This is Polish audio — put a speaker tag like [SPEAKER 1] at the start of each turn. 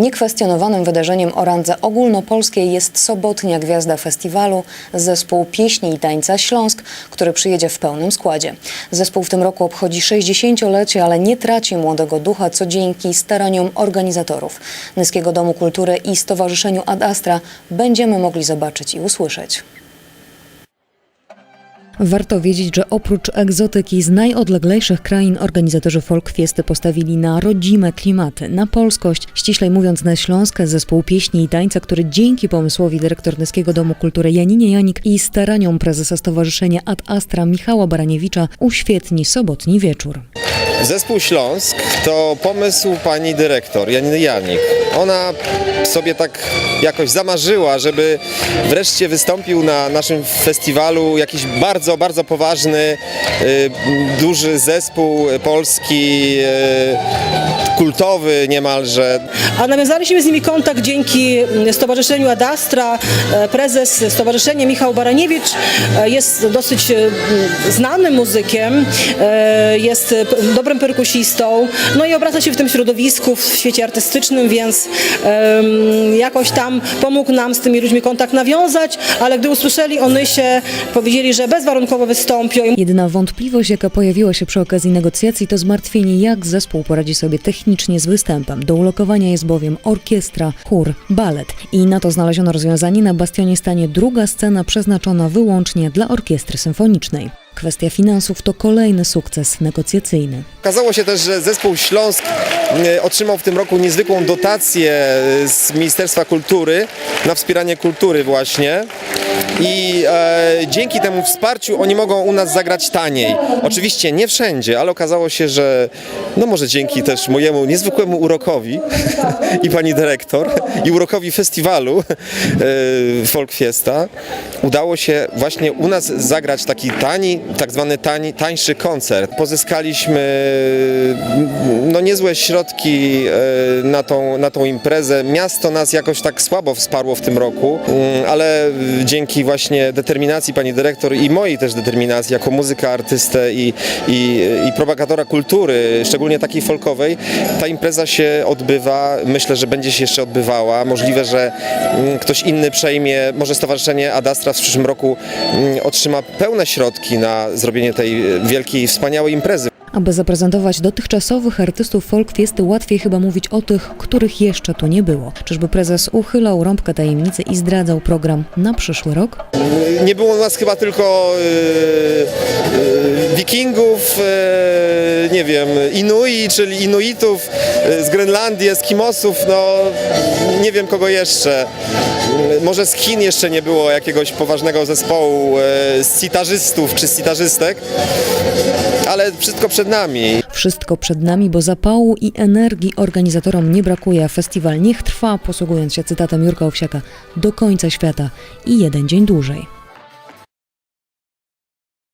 [SPEAKER 1] Niekwestionowanym wydarzeniem o randze ogólnopolskiej jest sobotnia gwiazda festiwalu, zespół pieśni i tańca Śląsk, który przyjedzie w pełnym składzie. Zespół w tym roku obchodzi 60-lecie, ale nie traci młodego ducha, co dzięki staraniom organizatorów. Nyskiego Domu Kultury i Stowarzyszeniu Ad Astra będziemy mogli zobaczyć i usłyszeć. Warto wiedzieć, że oprócz egzotyki z najodleglejszych krain organizatorzy Folkfiesty postawili na rodzime klimaty, na polskość, ściślej mówiąc na Śląskę, zespół pieśni i tańca, który dzięki pomysłowi dyrektor Nyskiego Domu Kultury Janinie Janik i staraniom prezesa Stowarzyszenia Ad Astra Michała Baraniewicza uświetni sobotni wieczór.
[SPEAKER 2] Zespół Śląsk to pomysł pani dyrektor Janiny Janik. Ona sobie tak jakoś zamarzyła, żeby wreszcie wystąpił na naszym festiwalu jakiś bardzo, bardzo poważny, y, duży zespół polski, y, kultowy niemalże.
[SPEAKER 3] A nawiązaliśmy z nimi kontakt dzięki Stowarzyszeniu Adastra. E, Prezes stowarzyszenia Michał Baraniewicz e, jest dosyć znanym muzykiem, e, jest dobrym perkusistą, no i obraca się w tym środowisku, w świecie artystycznym, więc jakoś tam pomógł nam z tymi ludźmi kontakt nawiązać, ale gdy usłyszeli o Nysie, powiedzieli, że bezwarunkowo wystąpią.
[SPEAKER 1] Jedyna wątpliwość, jaka pojawiła się przy okazji negocjacji, to zmartwienie, jak zespół poradzi sobie technicznie z występem. Do ulokowania jest bowiem orkiestra, chór, balet. I na to znaleziono rozwiązanie. Na Bastionie stanie druga scena przeznaczona wyłącznie dla orkiestry symfonicznej. Kwestia finansów to kolejny sukces negocjacyjny.
[SPEAKER 2] Okazało się też, że zespół Śląsk y, otrzymał w tym roku niezwykłą dotację y, z Ministerstwa Kultury na wspieranie kultury właśnie. I e, dzięki temu wsparciu oni mogą u nas zagrać taniej. Oczywiście nie wszędzie, ale okazało się, że no może dzięki też mojemu niezwykłemu urokowi i pani dyrektor i urokowi festiwalu e, Folkfiesta udało się właśnie u nas zagrać taki tani, tak zwany tani, tańszy koncert. Pozyskaliśmy no niezłe środki e, na tą, na tą imprezę. Miasto nas jakoś tak słabo wsparło w tym roku, mm, ale dzięki właśnie determinacji pani dyrektor i mojej też determinacji jako muzyka, artystę i, i, i propagatora kultury, szczególnie takiej folkowej, ta impreza się odbywa. Myślę, że będzie się jeszcze odbywała. Możliwe, że mm, ktoś inny przejmie, może Stowarzyszenie Adastra w przyszłym roku mm, otrzyma pełne środki na zrobienie tej wielkiej, wspaniałej imprezy.
[SPEAKER 1] Aby zaprezentować dotychczasowych artystów folkfiesty, łatwiej chyba mówić o tych, których jeszcze tu nie było. Czyżby prezes uchylał rąbkę tajemnicy i zdradzał program na przyszły rok?
[SPEAKER 2] Nie było nas chyba tylko e, e, wikingów, e, nie wiem, Inui, czyli Inuitów e, z Grenlandii, Eskimosów, no nie wiem kogo jeszcze. E, Może z Chin jeszcze nie było jakiegoś poważnego zespołu e, z citarzystów czy z citarzystek, ale wszystko przed nami.
[SPEAKER 1] Wszystko przed nami, bo zapału i energii organizatorom nie brakuje, a festiwal niech trwa, posługując się cytatem Jurka Owsiaka, do końca świata i jeden dzień dłużej.